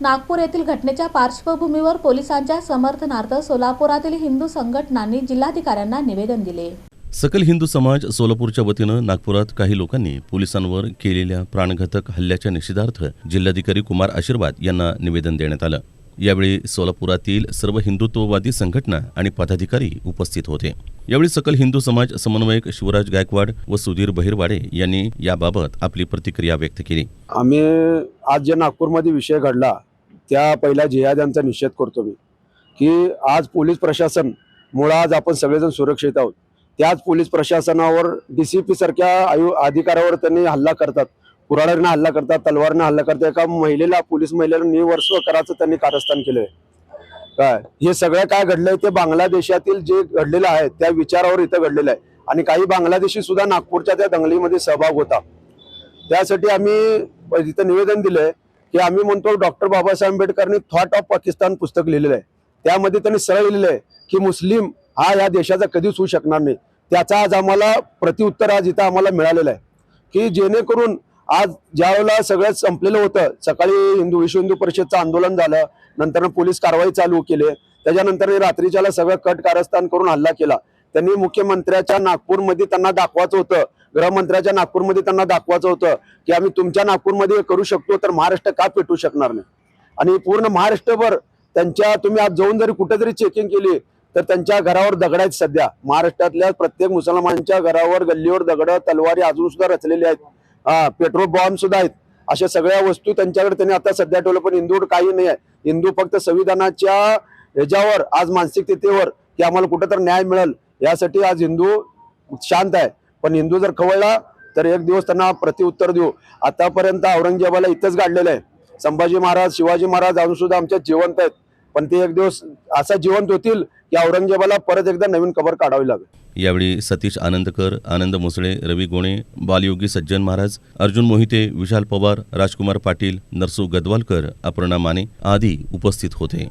नागपूर येथील घटनेच्या पार्श्वभूमीवर पोलिसांच्या समर्थनार्थ सोलापुरातील हिंदू संघटनांनी जिल्हाधिकाऱ्यांना निवेदन दिले. सकल हिंदू समाज सोलापूरच्या वतीनं नागपुरात काही लोकांनी पोलिसांवर केलेल्या प्राणघातक हल्ल्याच्या निषेधार्थ जिल्हाधिकारी कुमार आशीर्वाद यांना निवेदन देण्यात आलं. यावेळी सोलापुरातील सर्व हिंदुत्ववादी संघटना आणि पदाधिकारी उपस्थित होते. यावेळी सकल हिंदू समाज समन्वयक शिवराज गायकवाड व सुधीर बहिरवाडे यांनी याबाबत आपली प्रतिक्रिया व्यक्त केली. आम्ही आज जे नागपूरमध्ये विषय घडला त्या पहिल्या जिहाद्यांचा निषेध करतो मी की आज पोलीस प्रशासन मुळे आज आपण सगळेजण सुरक्षित आहोत. त्याच पोलीस प्रशासनावर डी सी पी सारख्या आयु अधिकाऱ्यावर त्यांनी हल्ला करतात. कुऱ्हाडीनं हल्ला करतात तलवारनं हल्ला करतात. एका महिलेला पोलीस महिलेला निवर्ष करायचं त्यांनी कारस्थान केलंय. काय? हे सगळं काय घडलंय? ते बांगलादेशातील जे घडलेलं आहे त्या विचारावर इथं घडलेलं आहे. आणि काही बांगलादेशी सुद्धा नागपूरच्या त्या दंगलीमध्ये सहभाग होता. त्यासाठी आम्ही इथं निवेदन दिलंय की आम्ही म्हणतो डॉक्टर बाबासाहेब आंबेडकरनी थॉट ऑफ पाकिस्तान पुस्तक लिहिलेलं आहे. त्यामध्ये त्यांनी सरळ लिहिलेलं आहे की मुस्लिम हा या देशाचा कधीच होऊ शकणार नाही. त्याचा आज आम्हाला प्रतिउत्तर आज इथं आम्हाला मिळालेलं आहे. की जेणेकरून आज ज्यावेळेला सगळं संपलेलं होतं सकाळी हिंदू विश्व हिंदू परिषदचं आंदोलन झालं नंतर पोलीस कारवाई चालू केली त्याच्यानंतर रात्रीच्याला सगळं कट कारस्थान करून हल्ला केला. त्यांनी मुख्यमंत्र्याच्या नागपूरमध्ये त्यांना दाखवायचं होतं गृहमंत्र्याच्या नागपूरमध्ये त्यांना दाखवायचं होतं की आम्ही तुमच्या नागपूरमध्ये करू शकतो तर महाराष्ट्र का पेटू शकणार नाही? आणि पूर्ण महाराष्ट्रभर त्यांच्या तुम्ही आज जाऊन जरी कुठे जरी चेकिंग केली तर त्यांच्या घरावर दगड आहेत सध्या. महाराष्ट्रातल्या प्रत्येक मुसलमानांच्या घरावर गल्लीवर दगड तलवारी अजून सुद्धा रचलेली आहेत. हा पेट्रोल बॉम्ब सुद्धा आहेत. अशा सगळ्या वस्तू त्यांच्याकडे त्यांनी आता सध्या ठेवलं पण हिंदू काही नाही आहे. हिंदू फक्त संविधानाच्या ह्याच्यावर आज मानसिकतेवर की आम्हाला कुठं तर न्याय मिळेल. यासाठी आज हिंदू शांत आहे. पण हिंदू जर खवळला तर एक दिवस त्यांना प्रतिउत्तर देऊ. आतापर्यंत औरंगजेबाला इथंच गाडलेलं आहे. संभाजी महाराज शिवाजी महाराज अजून सुद्धा आमच्या जिवंत आहेत. पण ते एक दिवस असा जिवंत होतील की औरंगजेबाला परत एकदा नवीन कबर काढावी लागेल. यावेळी सतीश आनंदकर आनंद मुसळे रवी गोणे बालयोगी सज्जन महाराज अर्जुन मोहिते विशाल पवार राजकुमार पाटील नरसू गदवालकर अपर्णा माने आदी उपस्थित होते.